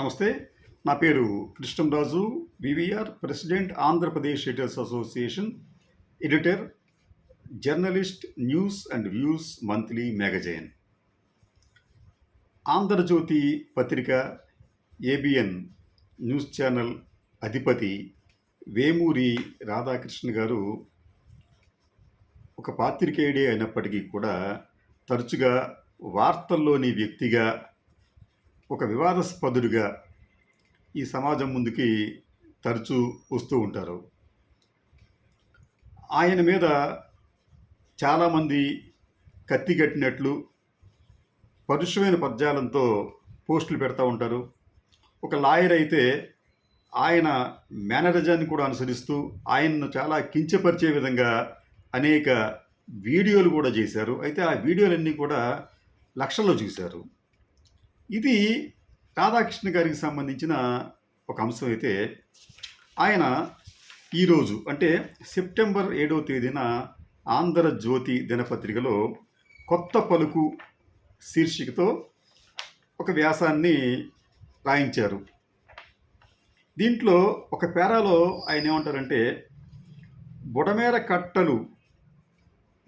నమస్తే నా పేరు Krishnamraju VVR president Andhra Pradesh editors association editor journalist news and views monthly magazine. Andhra Jyothi పత్రిక ABN news channel అధిపతి వేమూరి రాధాకృష్ణ గారు ఒక పాత్రికేయుడే అయినప్పటికీ కూడా తరచుగా వార్తల్లోని వ్యక్తిగా ఒక వివాదాస్పదుడిగా ఈ సమాజం ముందుకి తరచూ వస్తూ ఉంటారు. ఆయన మీద చాలామంది కత్తిగట్టినట్లు పరుషమైన పద్యాలంతో పోస్టులు పెడతా ఉంటారు. ఒక లాయర్ అయితే ఆయన మేనరిజాన్ని కూడా అనుసరిస్తూ ఆయన్ను చాలా కించపరిచే విధంగా అనేక వీడియోలు కూడా చేశారు. అయితే ఆ వీడియోలన్నీ కూడా లక్షల్లో చూశారు. ఇది రాధాకృష్ణ గారికి సంబంధించిన ఒక అంశం అయితే ఆయన ఈరోజు అంటే సెప్టెంబర్ ఏడవ తేదీన ఆంధ్రజ్యోతి దినపత్రికలో కొత్త పలుకు శీర్షికతో ఒక వ్యాసాన్ని రాయించారు. దీంట్లో ఒక పేరాలో ఆయన ఏమంటారంటే బుడమేర కట్టలు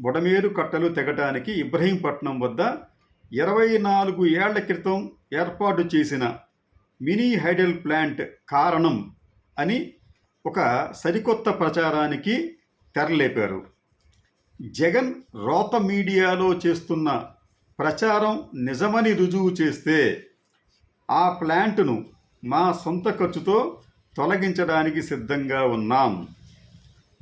బుడమేరు కట్టలు తెగటానికి ఇబ్రహీంపట్నం వద్ద ఇరవై నాలుగు ఏళ్ళ క్రితం ఏర్పాటు చేసిన మినీ హైడల్ ప్లాంట్ కారణం అని ఒక సరికొత్త ప్రచారానికి తెరలేపారు. జగన్ రోత మీడియాలో చేస్తున్న ప్రచారం నిజమని రుజువు చేస్తే ఆ ప్లాంట్ను మా సొంత ఖర్చుతో తొలగించడానికి సిద్ధంగా ఉన్నాం.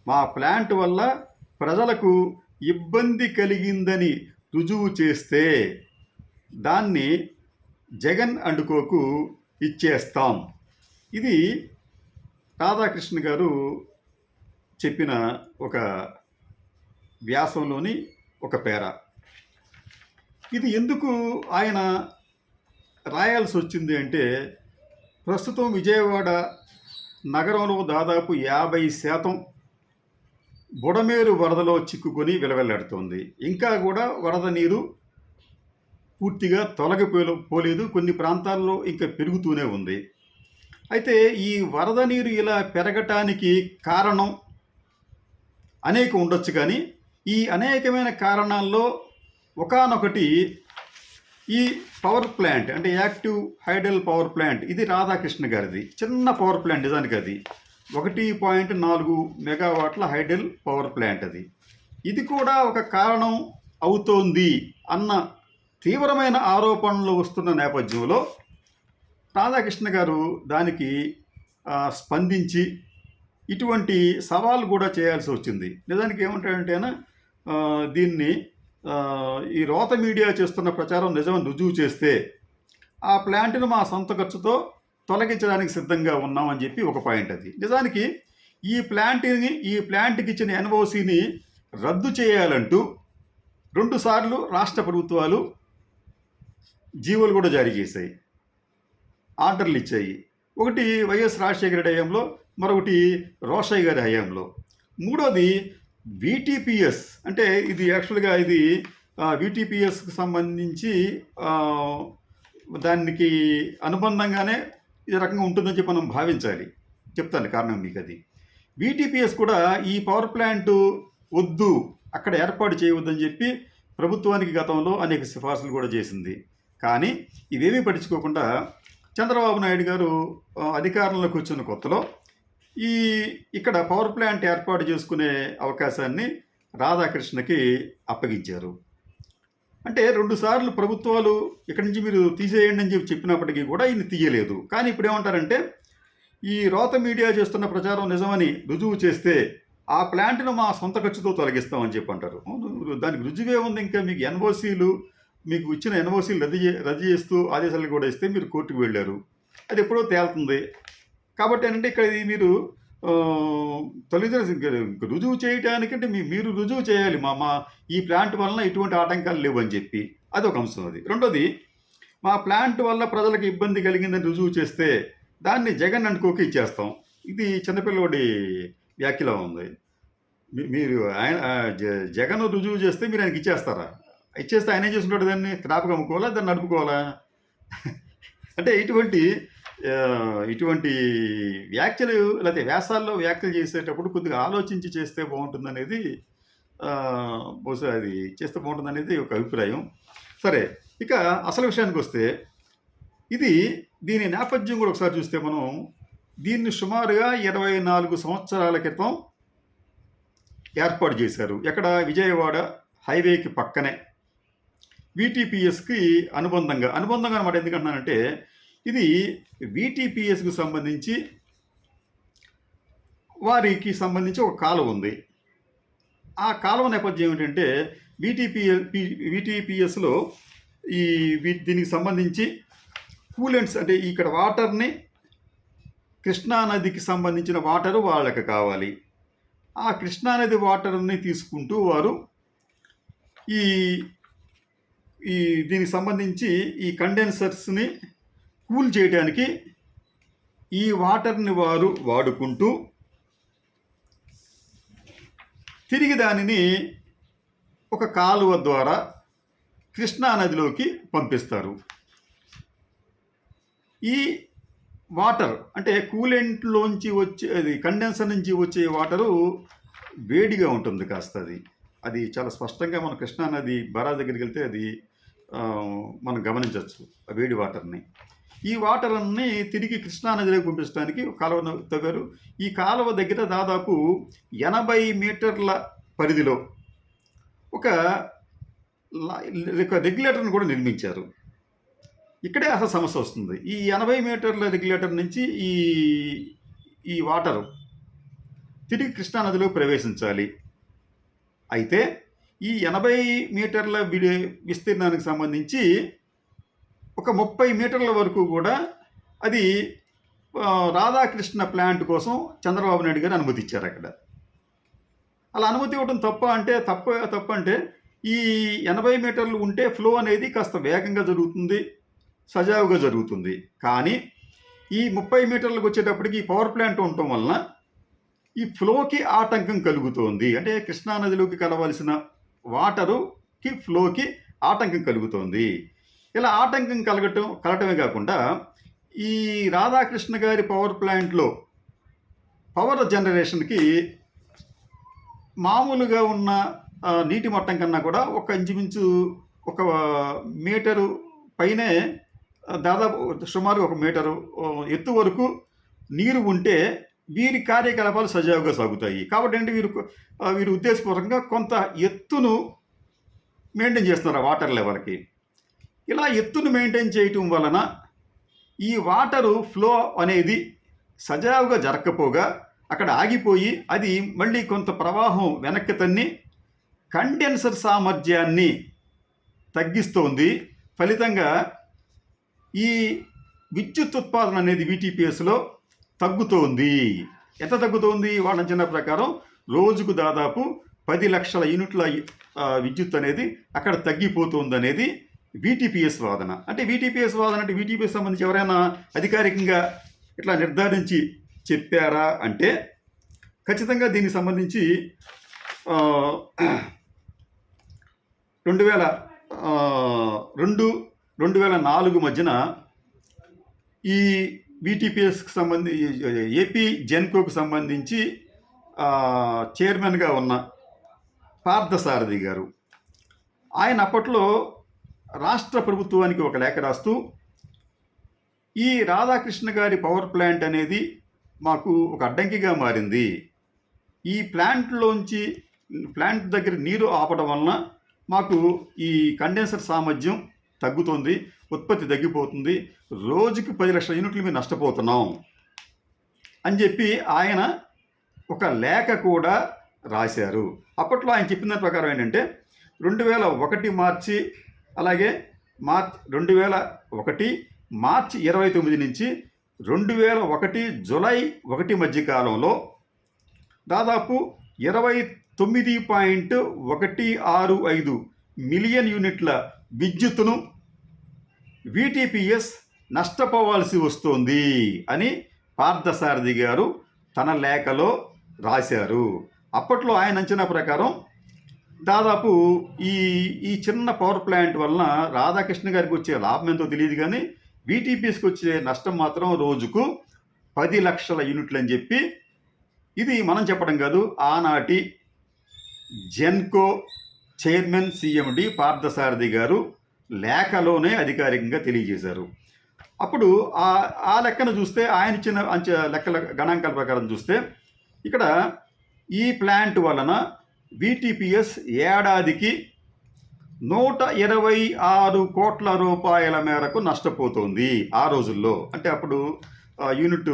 మా ప్లాంట్ వల్ల ప్రజలకు ఇబ్బంది కలిగిందని రుజువు చేస్తే దాన్ని జగన్ అండుకోకు ఇచ్చేస్తాం. ఇది రాధాకృష్ణ గారు చెప్పిన ఒక వ్యాసంలోని ఒక పేర. ఇది ఎందుకు ఆయన రాయాల్సి వచ్చింది అంటే ప్రస్తుతం విజయవాడ నగరంలో దాదాపు యాభై శాతం బుడమేరు వరదలో చిక్కుకొని విలవెల్లాడుతోంది. ఇంకా కూడా వరద నీరు పూర్తిగా తొలగిపోలే పోలేదు. కొన్ని ప్రాంతాల్లో ఇంకా పెరుగుతూనే ఉంది. అయితే ఈ వరద నీరు ఇలా పెరగటానికి కారణం అనేక ఉండొచ్చు కానీ ఈ అనేకమైన కారణాల్లో ఒకానొకటి ఈ పవర్ ప్లాంట్ అంటే యాక్టివ్ హైడల్ పవర్ ప్లాంట్ ఇది రాధాకృష్ణ గారిది. చిన్న పవర్ ప్లాంట్ నిజానికి అది. ఒకటి పాయింట్ నాలుగు మెగావాట్ల హైడల్ పవర్ ప్లాంట్ అది. ఇది కూడా ఒక కారణం అవుతోంది అన్న తీవ్రమైన ఆరోపణలు వస్తున్న నేపథ్యంలో రాధాకృష్ణ గారు దానికి స్పందించి ఇటువంటి సవాల్ కూడా చేయాల్సి వచ్చింది. నిజానికి ఏమంటాడంటేనా దీన్ని ఈ రోత మీడియా చేస్తున్న ప్రచారం నిజమని రుజువు చేస్తే ఆ ప్లాంట్ను మా సొంత ఖర్చుతో తొలగించడానికి సిద్ధంగా ఉన్నామని చెప్పి ఒక పాయింట్ అది. నిజానికి ఈ ప్లాంట్ని ఈ ప్లాంట్కి ఇచ్చిన ఎన్ఓసిని రద్దు చేయాలంటూ రెండుసార్లు రాష్ట్ర ప్రభుత్వాలు జీవోలు కూడా జారీ చేశాయి. ఆర్డర్లు ఇచ్చాయి. ఒకటి వైఎస్ రాజశేఖర రెడ్డి హయాంలో మరొకటి రోషయ్య గారి హయాంలో. మూడోది విటిపిఎస్. అంటే ఇది యాక్చువల్గా ఇది విటిపిఎస్కి సంబంధించి దానికి అనుబంధంగానే ఈ రకంగా ఉంటుందని చెప్పి మనం భావించాలి. చెప్తాను కారణం మీకు అది. విటిపిఎస్ కూడా ఈ పవర్ ప్లాంట్ వద్దు అక్కడ ఏర్పాటు చేయవద్దని చెప్పి ప్రభుత్వానికి గతంలో అనేక సిఫార్సులు కూడా చేసింది. కానీ ఇవేమీ పట్టించుకోకుండా చంద్రబాబు నాయుడు గారు అధికారంలోకి వచ్చిన కొత్తలో ఈ ఇక్కడ పవర్ ప్లాంట్ ఏర్పాటు చేసుకునే అవకాశాన్ని రాధాకృష్ణకి అప్పగించారు. అంటే రెండుసార్లు ప్రభుత్వాలు ఇక్కడి నుంచి మీరు తీసేయండి అని చెప్పి చెప్పినప్పటికీ కూడా ఈయన తీయలేదు. కానీ ఇప్పుడు ఏమంటారంటే ఈ రోత మీడియా చేస్తున్న ప్రచారం నిజమని రుజువు చేస్తే ఆ ప్లాంట్ను మా సొంత ఖర్చుతో తొలగిస్తామని చెప్పి అంటారు. దానికి రుజువే ఉంది. ఇంకా మీకు ఎన్ఓసీలు మీకు ఇచ్చిన ఎన్ఓసీలు రద్దు చే రద్దు చేస్తూ ఆదేశాలు కూడా ఇస్తే మీరు కోర్టుకు వెళ్ళారు. అది ఎప్పుడో తేలుతుంది. కాబట్టి ఏంటంటే ఇక్కడ ఇది మీరు ఆ, తల్లిదండ్రులు రుజువు చేయడానికంటే మీ మీరు రుజువు చేయాలి. మా మా ఈ ప్లాంట్ వలన ఎటువంటి ఆటంకాలు లేవు అని చెప్పి. అది ఒక అంశం అది. రెండోది మా ప్లాంట్ వల్ల ప్రజలకు ఇబ్బంది కలిగిందని రుజువు చేస్తే దాన్ని జగన్ అనుకోకి ఇచ్చేస్తాం. ఇది చిన్నపిల్లవాడి వ్యాఖ్యలో ఉంది. మీ- మీరు ఆయన జ- జగన్ రుజువు చేస్తే మీరు ఆయనకి ఇచ్చేస్తారా? ఇచ్చేస్తే ఆయన ఏం చేసుకుంటాడు దాన్ని క్రాప్గా అమ్ముకోవాలా దాన్ని నడుపుకోవాలా? అంటే ఇటువంటి ఇటువంటి వ్యాఖ్యలు లేకపోతే వ్యాసాల్లో వ్యాఖ్యలు చేసేటప్పుడు కొద్దిగా ఆలోచించి చేస్తే బాగుంటుందనేది బహుశా అది చేస్తే బాగుంటుందనేది ఒక అభిప్రాయం. సరే ఇక అసలు విషయానికి వస్తే ఇది దీని నేపథ్యం కూడా ఒకసారి చూస్తే మనం దీన్ని సుమారుగా ఇరవై నాలుగు సంవత్సరాల క్రితం ఏర్పాటు చేశారు. ఎక్కడ? విజయవాడ హైవేకి పక్కనే. విటిపిఎస్కి అనుబంధంగా అనుబంధంగా అనమాట ఎందుకంటున్నానంటే ఇది విటిపిఎస్కి సంబంధించి వారికి సంబంధించి ఒక కాలువ ఉంది. ఆ కాలువ నేపథ్యం ఏమిటంటే విటిపిఎల్ విటిపిఎస్లో ఈ వీ- దీనికి సంబంధించి కూలెంట్స్ అంటే ఇక్కడ వాటర్ని కృష్ణానదికి సంబంధించిన వాటర్ వాళ్ళకి కావాలి. ఆ కృష్ణానది వాటర్ని తీసుకుంటూ వారు ఈ ఈ దీనికి సంబంధించి ఈ కండెన్సర్స్ని కూల్ చేయడానికి ఈ వాటర్ని వారు వాడుకుంటూ తిరిగి దానిని ఒక కాలువ ద్వారా కృష్ణా నదిలోకి పంపిస్తారు. ఈ వాటర్ అంటే కూలెంట్లోంచి వచ్చే అది కండెన్సర్ నుంచి వచ్చే వాటరు వేడిగా ఉంటుంది కాస్త అది. అది చాలా స్పష్టంగా మన కృష్ణా నది బరా దగ్గరికి వెళ్తే అది మనం గమనించవచ్చు ఆ వేడి వాటర్ని. ఈ వాటర్ అన్నీ తిరిగి కృష్ణానదిలోకి పంపించడానికి కాలువ తగ్గారు తవ్వారు. ఈ కాలువ దగ్గర దాదాపు ఎనభై మీటర్ల పరిధిలో ఒక రెగ్యులేటర్ని కూడా నిర్మించారు. ఇక్కడే అసలు సమస్య వస్తుంది. ఈ ఎనభై మీటర్ల రెగ్యులేటర్ నుంచి ఈ ఈ వాటరు తిరిగి కృష్ణా నదిలో ప్రవేశించాలి. అయితే ఈ ఎనభై మీటర్ల విడి విస్తీర్ణానికి సంబంధించి ఒక ముప్పై మీటర్ల వరకు కూడా అది రాధాకృష్ణ ప్లాంట్ కోసం చంద్రబాబు నాయుడు గారు అనుమతి ఇచ్చారు అక్కడ. అలా అనుమతి ఇవ్వడం తప్ప అంటే తప్ప తప్ప అంటే ఈ ఎనభై మీటర్లు ఉంటే ఫ్లో అనేది కాస్త వేగంగా జరుగుతుంది సజావుగా జరుగుతుంది. కానీ ఈ ముప్పై మీటర్లకు వచ్చేటప్పటికి ఈ పవర్ ప్లాంట్ ఉండటం వలన ఈ ఫ్లోకి ఆటంకం కలుగుతోంది. అంటే కృష్ణానదిలోకి కలవలసిన వాటరుకి ఫ్లోకి ఆటంకం కలుగుతోంది. ఇలా ఆటంకం కలగటం కలగటమే కాకుండా ఈ రాధాకృష్ణ గారి పవర్ ప్లాంట్లో పవర్ జనరేషన్కి మామూలుగా ఉన్న నీటి మట్టం కన్నా కూడా ఒక ఇంచుమించు ఒక మీటరు పైనే దాదాపు సుమారు ఒక మీటరు ఎత్తు వరకు నీరు ఉంటే వీరి కార్యకలాపాలు సజావుగా సాగుతాయి. కాబట్టి అంటే వీరు వీరు ఉద్దేశపూర్వకంగా కొంత ఎత్తును మెయింటైన్ చేస్తున్నారు ఆ వాటర్ లెవెల్కి. ఇలా ఎత్తును మెయింటైన్ చేయటం వలన ఈ వాటరు ఫ్లో అనేది సజావుగా జరగకపోగా అక్కడ ఆగిపోయి అది మళ్ళీ కొంత ప్రవాహం వెనక్కి తన్ని కండెన్సర్ సామర్థ్యాన్ని తగ్గిస్తోంది. ఫలితంగా ఈ విద్యుత్ ఉత్పాదన అనేది విటిపిఎస్లో తగ్గుతోంది. ఎంత తగ్గుతోంది? వాళ్ళ అంచనా ప్రకారం రోజుకు దాదాపు పది లక్షల యూనిట్ల విద్యుత్ అనేది అక్కడ తగ్గిపోతుంది అనేది వీటీపీఎస్ వాదన. అంటే వీటీపీఎస్ వాదన అంటే వీటీపీఎస్ సంబంధించి ఎవరైనా అధికారికంగా ఇట్లా నిర్ధారించి చెప్పారా అంటే ఖచ్చితంగా దీనికి సంబంధించి రెండు వేల రెండు రెండు వేల నాలుగు మధ్యన ఈ బీటీపీఎస్కి సంబంధించి ఏపీ జెన్కోకు సంబంధించి చైర్మన్గా ఉన్న పార్థసారథి గారు ఆయన అప్పట్లో రాష్ట్ర ప్రభుత్వానికి ఒక లేఖ రాస్తూ ఈ రాధాకృష్ణ గారి పవర్ ప్లాంట్ అనేది మాకు ఒక అడ్డంకిగా మారింది. ఈ ప్లాంట్లోంచి ప్లాంట్ దగ్గర నీరు ఆపడం వలన మాకు ఈ కండెన్సర్ సామర్థ్యం తగ్గుతుంది. ఉత్పత్తి తగ్గిపోతుంది. రోజుకి పది లక్షల యూనిట్లు మేము నష్టపోతున్నాం అని చెప్పి ఆయన ఒక లేఖ కూడా రాశారు. అప్పట్లో ఆయన చెప్పిన దాని ప్రకారం ఏంటంటే రెండు వేల ఒకటి మార్చి అలాగే మార్చ్ రెండు వేల ఒకటి మార్చి ఇరవై తొమ్మిది నుంచి రెండు వేల ఒకటి జులై ఒకటి మధ్య కాలంలో దాదాపు ఇరవై తొమ్మిది పాయింట్ ఒకటి ఆరు ఐదు మిలియన్ యూనిట్ల విద్యుత్తును విటిపిఎస్ నష్టపోవాల్సి వస్తోంది అని పార్థసారథి గారు తన లేఖలో రాశారు. అప్పట్లో ఆయన అంచనా ప్రకారం దాదాపు ఈ ఈ చిన్న పవర్ ప్లాంట్ వలన రాధాకృష్ణ గారికి వచ్చే లాభం ఎంతో తెలియదు కానీ వీటీపీఎస్కి వచ్చే నష్టం మాత్రం రోజుకు పది లక్షల యూనిట్లు అని చెప్పి ఇది మనం చెప్పడం కాదు ఆనాటి జెన్కో చైర్మన్ సిఎండి పార్థసారథి గారు లేఖలోనే అధికారికంగా తెలియజేశారు. అప్పుడు ఆ ఆ లెక్కను చూస్తే ఆయన ఇచ్చిన అంచె లెక్కల గణాంకాల ప్రకారం చూస్తే ఇక్కడ ఈ ప్లాంట్ వలన విటిపిఎస్ ఏడాదికి నూట ఇరవై ఆరు కోట్ల రూపాయల మేరకు నష్టపోతుంది ఆ రోజుల్లో. అంటే అప్పుడు యూనిట్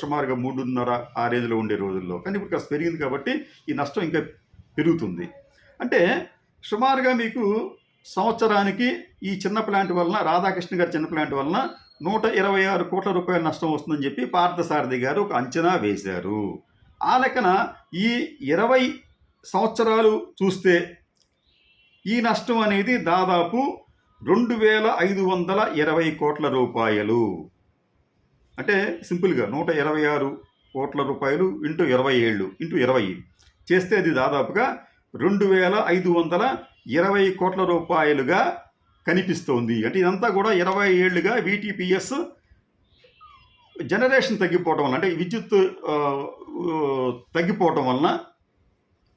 సుమారుగా మూడున్నర ఆ రేంజ్లో ఉండే రోజుల్లో. కానీ ఇప్పుడు కాస్త పెరిగింది కాబట్టి ఈ నష్టం ఇంకా పెరుగుతుంది. అంటే సుమారుగా మీకు సంవత్సరానికి ఈ చిన్న ప్లాంట్ వలన రాధాకృష్ణ గారి చిన్న ప్లాంట్ వలన నూట ఇరవై ఆరు కోట్ల రూపాయల నష్టం వస్తుందని చెప్పి పార్థసారథి గారు ఒక అంచనా వేశారు. ఆ లెక్కన ఈ ఇరవై సంవత్సరాలు చూస్తే ఈ నష్టం అనేది దాదాపు రెండు వేల ఐదు వందల ఇరవై కోట్ల రూపాయలు. అంటే సింపుల్గా నూట ఇరవై ఆరు కోట్ల రూపాయలు ఇంటూ ఇరవై ఏళ్ళు ఇంటూ ఇరవై. చేస్తే అది దాదాపుగా రెండు వేల ఐదు వందల ఇరవై కోట్ల రూపాయలుగా కనిపిస్తోంది. అంటే ఇదంతా కూడా ఇరవై ఏళ్ళుగా వీటీపీఎస్ జనరేషన్ తగ్గిపోవటం వల్ల అంటే విద్యుత్ తగ్గిపోవటం వలన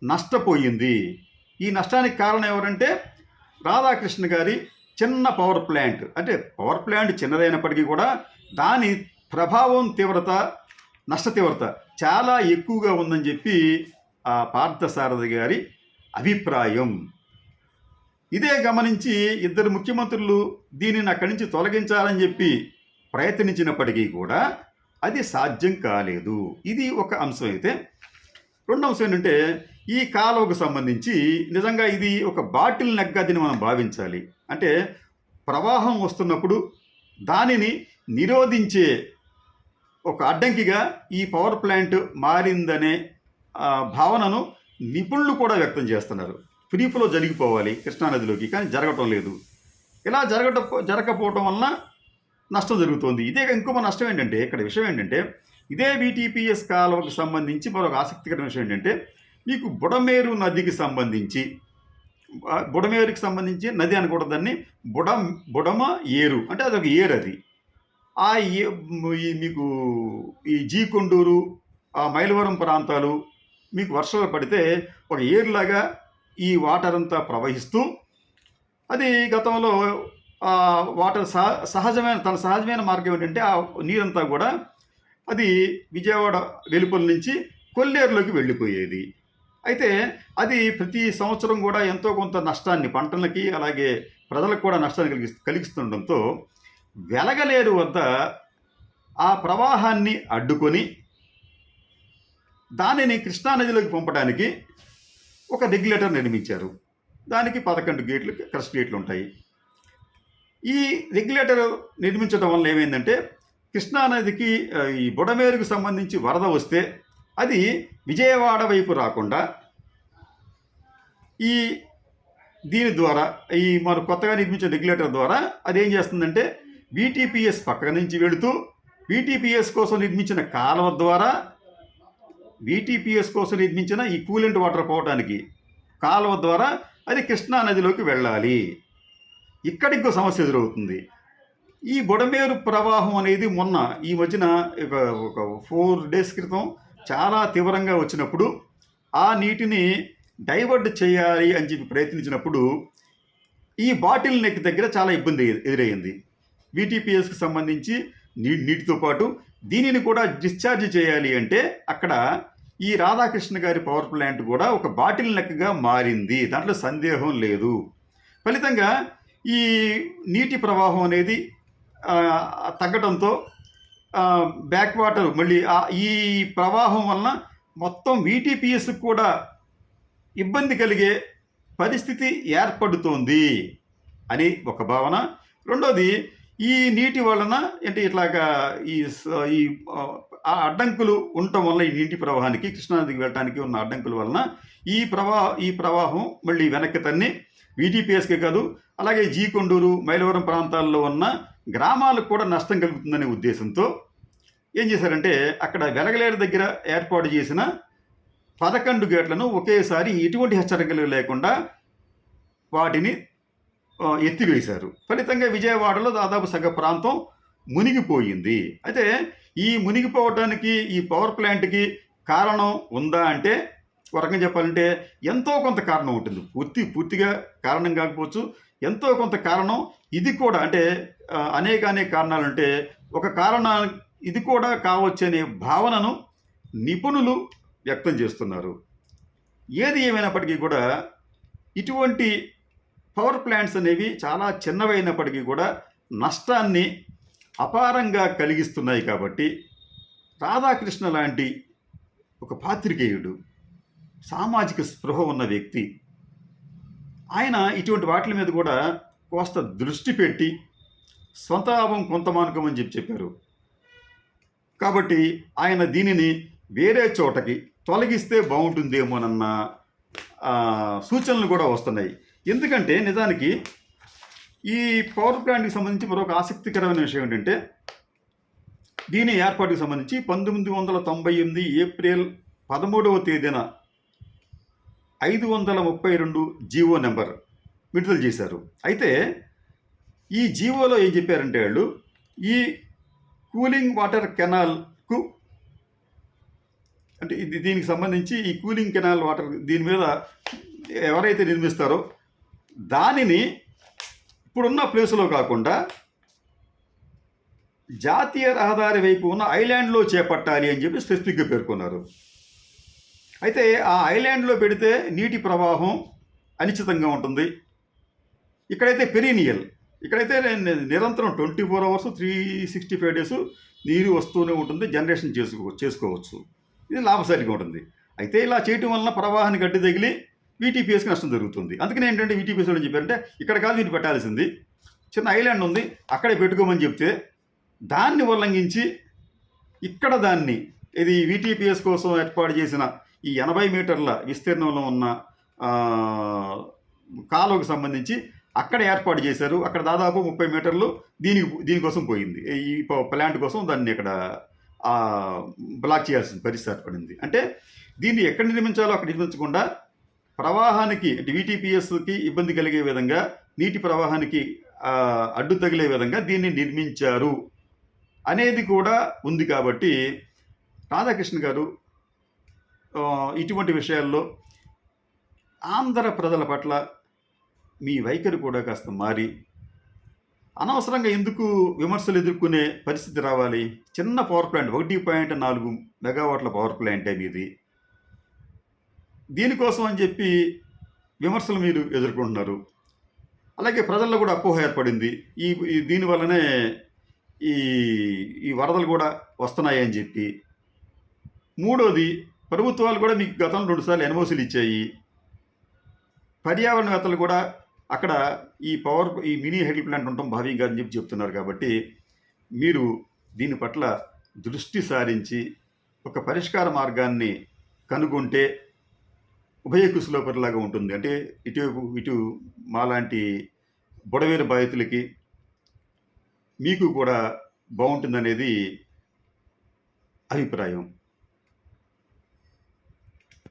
నష్టపోయింది. ఈ నష్టానికి కారణం ఎవరంటే రాధాకృష్ణ గారి చిన్న పవర్ ప్లాంట్ అంటే పవర్ ప్లాంట్ చిన్నదైనప్పటికీ కూడా దాని ప్రభావం తీవ్రత నష్ట తీవ్రత చాలా ఎక్కువగా ఉందని చెప్పి ఆ పార్థసారథి గారి అభిప్రాయం. ఇదే గమనించి ఇద్దరు ముఖ్యమంత్రులు దీనిని అక్కడి నుంచి తొలగించాలని చెప్పి ప్రయత్నించినప్పటికీ కూడా అది సాధ్యం కాలేదు. ఇది ఒక అంశం అయితే. రెండు అంశం ఏంటంటే ఈ కాలువకు సంబంధించి నిజంగా ఇది ఒక బాటిల్ నెగ్గదిని మనం భావించాలి. అంటే ప్రవాహం వస్తున్నప్పుడు దానిని నిరోధించే ఒక అడ్డంకిగా ఈ పవర్ ప్లాంట్ మారిందనే భావనను నిపుణులు కూడా వ్యక్తం చేస్తున్నారు. ఫ్రీ ఫ్లో జరిగిపోవాలి కృష్ణానదిలోకి కానీ జరగటం లేదు. ఇలా జరగట జరగకపోవటం వలన నష్టం జరుగుతోంది. ఇదే ఇంకొక నష్టం ఏంటంటే ఇక్కడ విషయం ఏంటంటే ఇదే బీటీపీఎస్ కాలువకు సంబంధించి మరొక ఆసక్తికరమైన విషయం ఏంటంటే మీకు బుడమేరు నదికి సంబంధించి బుడమేరుకి సంబంధించి నది అనకూడదాన్ని బుడ బుడమ ఏరు అంటే అదొక ఏరు అది. ఆ ఏ ఈ మీకు ఈ జీకొండూరు ఆ మైలవరం ప్రాంతాలు మీకు వర్షాలు పడితే ఒక ఏరులాగా ఈ వాటర్ అంతా ప్రవహిస్తూ అది గతంలో వాటర్ సహ సహజమైన తన సహజమైన మార్గం ఏంటంటే ఆ నీరంతా కూడా అది విజయవాడ వెలుపల నుంచి కొల్లేరులోకి వెళ్ళిపోయేది. అయితే అది ప్రతి సంవత్సరం కూడా ఎంతో కొంత నష్టాన్ని పంటలకి అలాగే ప్రజలకు కూడా నష్టాన్ని కలిగి కలిగిస్తుండడంతో వెలగలేరు వద్ద ఆ ప్రవాహాన్ని అడ్డుకొని దానిని కృష్ణానదిలోకి పంపడానికి ఒక రెగ్యులేటర్ నిర్మించారు. దానికి పదకొండు గేట్లు క్రష్ గేట్లు ఉంటాయి. ఈ రెగ్యులేటర్ నిర్మించడం వల్ల ఏమైందంటే కృష్ణానదికి ఈ బుడమేరుకు సంబంధించి వరద వస్తే అది విజయవాడ వైపు రాకుండా ఈ దీని ద్వారా ఈ మన కొత్తగా నిర్మించిన రెగ్యులేటర్ ద్వారా అది ఏం చేస్తుందంటే వీటీపీఎస్ పక్క నుంచి వెళుతూ వీటీపీఎస్ కోసం నిర్మించిన కాలువ ద్వారా వీటీపీఎస్ కోసం నిర్మించిన ఈ కూలెంట్ వాటర్ పోవటానికి కాలువ ద్వారా అది కృష్ణా నదిలోకి వెళ్ళాలి. ఇక్కడ ఇంకో సమస్య ఎదురవుతుంది. ఈ బుడమేరు ప్రవాహం అనేది మొన్న ఈ మధ్యన ఒక ఒక ఫోర్ డేస్ క్రితం చాలా తీవ్రంగా వచ్చినప్పుడు ఆ నీటిని డైవర్ట్ చేయాలి అని చెప్పి ప్రయత్నించినప్పుడు ఈ బాటిల్ నెక్ దగ్గర చాలా ఇబ్బంది ఎదురయ్యింది. వీటీపీఎస్కి సంబంధించి నీ నీటితో పాటు దీనిని కూడా డిశ్చార్జ్ చేయాలి అంటే అక్కడ ఈ రాధాకృష్ణ గారి పవర్ ప్లాంట్ కూడా ఒక బాటిల్ నెక్గా మారింది. దాంట్లో సందేహం లేదు. ఫలితంగా ఈ నీటి ప్రవాహం అనేది తగ్గడంతో బ్యాక్ వాటర్ మళ్ళీ ఈ ప్రవాహం వలన మొత్తం వీటీపీఎస్ కూడా ఇబ్బంది కలిగే పరిస్థితి ఏర్పడుతోంది అని ఒక భావన. రెండోది ఈ నీటి వలన అంటే ఇట్లాగా ఈ స- ఈ ఆ, అడ్డంకులు ఉండటం వల్ల ఈ నీటి ప్రవాహానికి కృష్ణానదికి వెళ్ళడానికి ఉన్న అడ్డంకుల వలన ఈ ప్రవా ఈ ప్రవాహం మళ్ళీ వెనక్కి తన్ని వీటీపీఎస్కే కాదు అలాగే జీకొండూరు మైలవరం ప్రాంతాల్లో ఉన్న గ్రామాలకు కూడా నష్టం కలుగుతుందనే ఉద్దేశంతో ఏం చేశారంటే అక్కడ వెలగలేరు దగ్గర ఏర్పాటు చేసిన పదకొండు గేట్లను ఒకేసారి ఎటువంటి హెచ్చరికలు లేకుండా వాటిని ఎత్తివేశారు. ఫలితంగా విజయవాడలో దాదాపు సగ ప్రాంతం మునిగిపోయింది. అయితే ఈ మునిగిపోవడానికి ఈ పవర్ ప్లాంట్కి కారణం ఉందా అంటే ఒక రకంగా చెప్పాలంటే ఎంతో కొంత కారణం ఉంటుంది. పూర్తి పూర్తిగా కారణం కాకపోవచ్చు. ఎంతో కొంత కారణం ఇది కూడా అంటే అనేక అనేక కారణాలు అంటే ఒక కారణ ఇది కూడా కావచ్చనే భావనను నిపుణులు వ్యక్తం చేస్తున్నారు. ఏది ఏమైనప్పటికీ కూడా ఇటువంటి పవర్ ప్లాంట్స్ అనేవి చాలా చిన్నవైనప్పటికీ కూడా నష్టాన్ని అపారంగా కలిగిస్తున్నాయి కాబట్టి రాధాకృష్ణ లాంటి ఒక పాత్రికేయుడు సామాజిక స్పృహ ఉన్న వ్యక్తి ఆయన ఇటువంటి వాటి మీద కూడా కోస్త దృష్టి పెట్టి స్వంత లాభం కొంత మానుకోమని చెప్పి చెప్పారు. కాబట్టి ఆయన దీనిని వేరే చోటకి తొలగిస్తే బాగుంటుందేమోనన్న సూచనలు కూడా వస్తున్నాయి. ఎందుకంటే నిజానికి ఈ పవర్ ప్లాంట్కి సంబంధించి మరొక ఆసక్తికరమైన విషయం ఏంటంటే దీని ఏర్పాటుకు సంబంధించి పంతొమ్మిది వందల తొంభై ఎనిమిది ఏప్రిల్ పదమూడవ తేదీన ఐదు వందల ముప్పై రెండు జీవో నెంబర్ విడుదల చేశారు. అయితే ఈ జీవోలో ఏం చెప్పారంటే వాళ్ళు ఈ కూలింగ్ వాటర్ కెనాల్కు అంటే ఇది దీనికి సంబంధించి ఈ కూలింగ్ కెనాల్ వాటర్ దీని మీద ఎవరైతే నిర్మిస్తారో దానిని ఇప్పుడున్న ప్లేసులో కాకుండా జాతీయ రహదారి వైపు ఉన్న ఐలాండ్లో చేపట్టాలి అని చెప్పి స్పెసిఫిక్గా పేర్కొన్నారు. అయితే ఆ ఐలాండ్లో పెడితే నీటి ప్రవాహం అనిశ్చితంగా ఉంటుంది. ఇక్కడైతే పెరీనియల్ ఇక్కడైతే నిరంతరం twenty four hours three sixty five days నీరు వస్తూనే ఉంటుంది జనరేషన్ చేసుకో చేసుకోవచ్చు. ఇది లాభసాటిగా ఉంటుంది. అయితే ఇలా చేయటం వలన ప్రవాహానికి గడ్డి తగిలి వీటీపీఎస్కి నష్టం జరుగుతుంది. అందుకని ఏంటంటే వీటీపీఎస్ ఏం చెప్పారంటే ఇక్కడ కాదు వీటి పెట్టాల్సింది. చిన్న ఐలాండ్ ఉంది అక్కడే పెట్టుకోమని చెప్తే దాన్ని ఉల్లంఘించి ఇక్కడ దాన్ని ఇది వీటీపీఎస్ కోసం ఏర్పాటు చేసిన ఈ ఎనభై మీటర్ల విస్తీర్ణంలో ఉన్న కాలువకు సంబంధించి అక్కడ ఏర్పాటు చేశారు. అక్కడ దాదాపు ముప్పై మీటర్లు దీనికి దీనికోసం పోయింది. ఈ ప్లాంట్ కోసం దాన్ని ఇక్కడ బ్లాక్ చేయాల్సిన పరిస్థితి ఏర్పడింది. అంటే దీన్ని ఎక్కడ నిర్మించాలో అక్కడ నిర్మించకుండా ప్రవాహానికి అంటే వీటీపీఎస్కి ఇబ్బంది కలిగే విధంగా నీటి ప్రవాహానికి అడ్డు తగిలే విధంగా దీన్ని నిర్మించారు అనేది కూడా ఉంది కాబట్టి రాధాకృష్ణ గారు ఇటువంటి విషయాల్లో ఆంధ్ర ప్రజల పట్ల మీ వైఖరి కూడా కాస్త మారి అనవసరంగా ఎందుకు విమర్శలు ఎదుర్కొనే పరిస్థితి రావాలి? చిన్న పవర్ ప్లాంట్ ఒకటి పాయింట్ నాలుగు మెగావాట్ల పవర్ ప్లాంటే మీది. దీనికోసం అని చెప్పి విమర్శలు మీరు ఎదుర్కొంటున్నారు. అలాగే ప్రజల్లో కూడా అపోహ ఏర్పడింది. ఈ ఈ దీనివల్లనే ఈ ఈ వరదలు కూడా వస్తున్నాయని చెప్పి. మూడోది ప్రభుత్వాలు కూడా మీకు గతంలో రెండుసార్లు ఎన్ఓసీలు ఇచ్చాయి. పర్యావరణవేత్తలు కూడా అక్కడ ఈ పవర్ ఈ మినీ హైడ్రల్ ప్లాంట్ ఉండటం భావ్యం అని చెప్పి చెప్తున్నారు కాబట్టి మీరు దీని పట్ల దృష్టి సారించి ఒక పరిష్కార మార్గాన్ని కనుగొంటే ఉభయ కుశలోపరిలాగా ఉంటుంది. అంటే ఇటు ఇటు మాలాంటి బుడవేరు బాధితులకి మీకు కూడా బాగుంటుందనేది అభిప్రాయం.